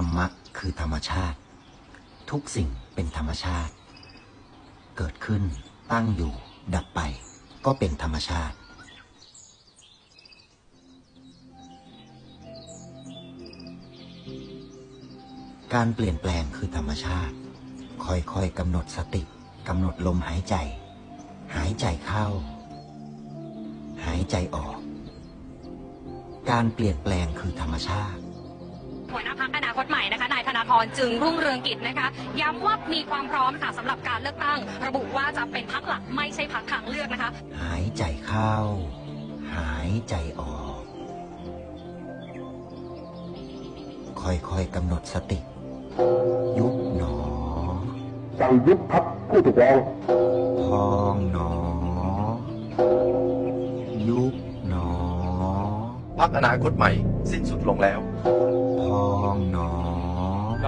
รรมะคือธรรมชาติ ทุกสิ่งเป็นธรรมชาติ เกิดขึ้นตั้งอยู่ ดับไป ก็เป็นธรรมชาติ การเปลี่ยนแปลงคือธรรมชาติ ค่อยๆกำหนดสติกำหนดลมหายใจ หายใจเข้า หายใจออก การเปลี่ยนแปลงคือธรรมชาติ หัวหน้าพักอนาคตใหม่นะคะนายธนาธรจึงรุ่งเรืองกิจนะคะ ย้ำว่ามีความพร้อมค่ะสำหรับการเลือกตั้ง ระบุว่าจะเป็นพักหลักไม่ใช่พักทางเลือกนะคะ หายใจเข้า หายใจออก ค่อยๆกำหนดสติ ยุบหนอสั่งยุบพักผู้ถูกร้องพองหนอ ยุบหนอพักอนาคตใหม่ สิ้นสุดลงแล้วพองหนอ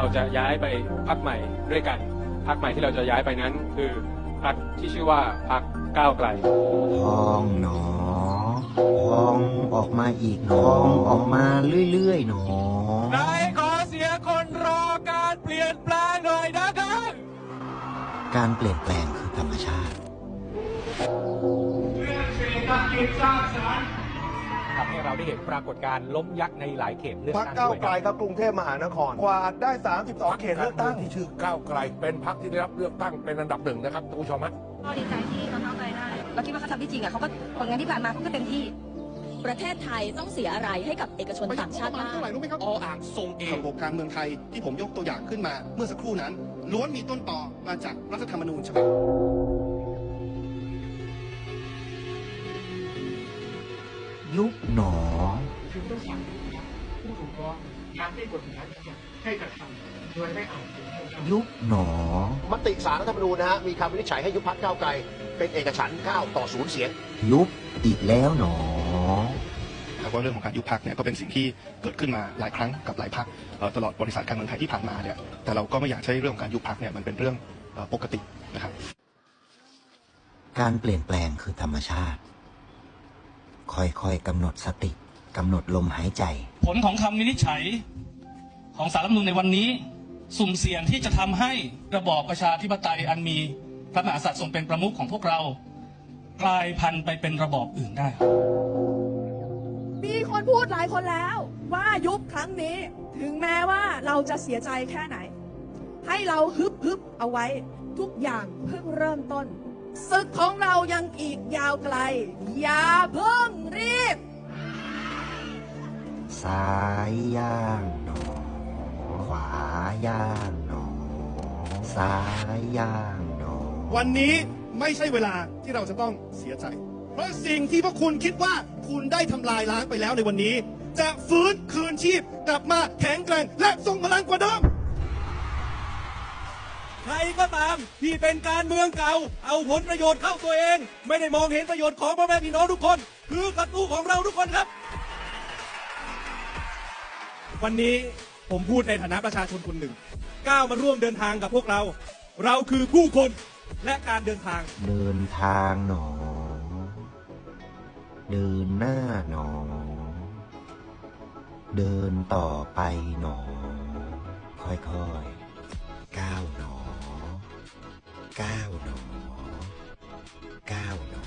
เราจะย้ายไปพักใหม่ด้วยกันพักใหม่ที่เราจะย้ายไปนั้น คือพักที่ชื่อว่าพักก้าวไกลพองหนอพองออกมาอีกหนอพองออกมาเรื่อยๆหนอนายขอเสียคนรอการเปลี่ยนแปลงหน่อยนะครับการเปลี่ยนแปลงคือธรรมชาติ ทำให้เราได้เห็นปรากฏการณ์ล้มยักษ์ในหลายเขตเลือกพักตั้งก้าวด้วยไกลครับ ครับกรุงเทพมหานครกวาดได้ 32 เขตเลือกตั้ง ที่ชื่อก้าวไกล เป็นพรรคที่ได้รับเลือกตั้งเป็นอันดับหนึ่งนะครับท่านผู้ชมฮะ ก็ดีใจที่เขาเข้าไปได้ เราคิดว่าเขาทำได้จริงอะเขาก็ผลงานที่ผ่านมาเขาก็เต็มที่ ประเทศไทยต้องเสียอะไรให้กับเอกชนต่างชาติบ้างเท่าไหร่รู้ไหมครับออ่างทรงเองระบบการเมืองไทยที่ผมยกตัวอย่างขึ้นมาเมื่อสักครู่นั้น ล้วนมีต้นต่อมาจากรัฐธรรมนูญฉบับ ยุบหนอ มติสารรัฐธรรมนูญนะฮะ มีคำวินิจฉัยให้ยุบพักก้าวไกล เป็นเอกฉันท์9ต่อ0เสียง ยุบอีกแล้วหนอครับว่าเรื่องของการยุบพักเนี่ยก็เป็นสิ่งที่เกิดขึ้นมาหลายครั้งกับหลายพักตลอดบริษัทการเมืองไทยที่ผ่านมาเนี่ยแต่เราก็ไม่อยากใช้เรื่องของการยุบพักเนี่ยมันเป็นเรื่องเอ่อปกตินะครับ การเปลี่ยนแปลงคือธรรมชาติ ค่อยๆกำหนดสติ กำหนดลมหายใจ ผลของคำวินิจฉัยของสารรัฐธรรมนูญในวันนี้ สุ่มเสี่ยงที่จะทำให้ระบอบประชาธิปไตยอันมีพระมหากษัตริย์ทรงเป็นประมุขของพวกเรา กลายพันธุ์ไปเป็นระบอบอื่นได้ มีคนพูดหลายคนแล้วว่ายุบครั้งนี้ถึงแม้ว่าเราจะเสียใจแค่ไหน ให้เราฮึบฮึบเอาไว้ทุกอย่างเพิ่งเริ่มต้นศึกของเรายังอีกยาวไกลอย่าเพิ่ง ซ้ายย่างหนอ ขวาย่างหนอ ซ้ายย่างหนอ วันนี้ไม่ใช่เวลาที่เราจะต้องเสียใจ เพราะสิ่งที่พวกคุณคิดว่าคุณได้ทำลายล้างไปแล้วในวันนี้ จะฟื้นคืนชีพกลับมาแข็งแกร่งและทรงพลังกว่าเดิมใครก็ตามที่เป็นการเมืองเก่า เอาผลประโยชน์เข้าตัวเอง ไม่ได้มองเห็นประโยชน์ของพ่อแม่พี่น้องทุกคน คือศัตรูของเราทุกคนครับ วันนี้ผมพูดในฐานะประชาชนคนหนึ่ง ก้าวมาร่วมเดินทางกับพวกเรา เราคือผู้คนและการเดินทาง เดินทางหนอ เดินหน้าหนอ เดินต่อไปหนอ ค่อยๆ ก้าวหนอ ก้าวหนอ ก้าวหนอ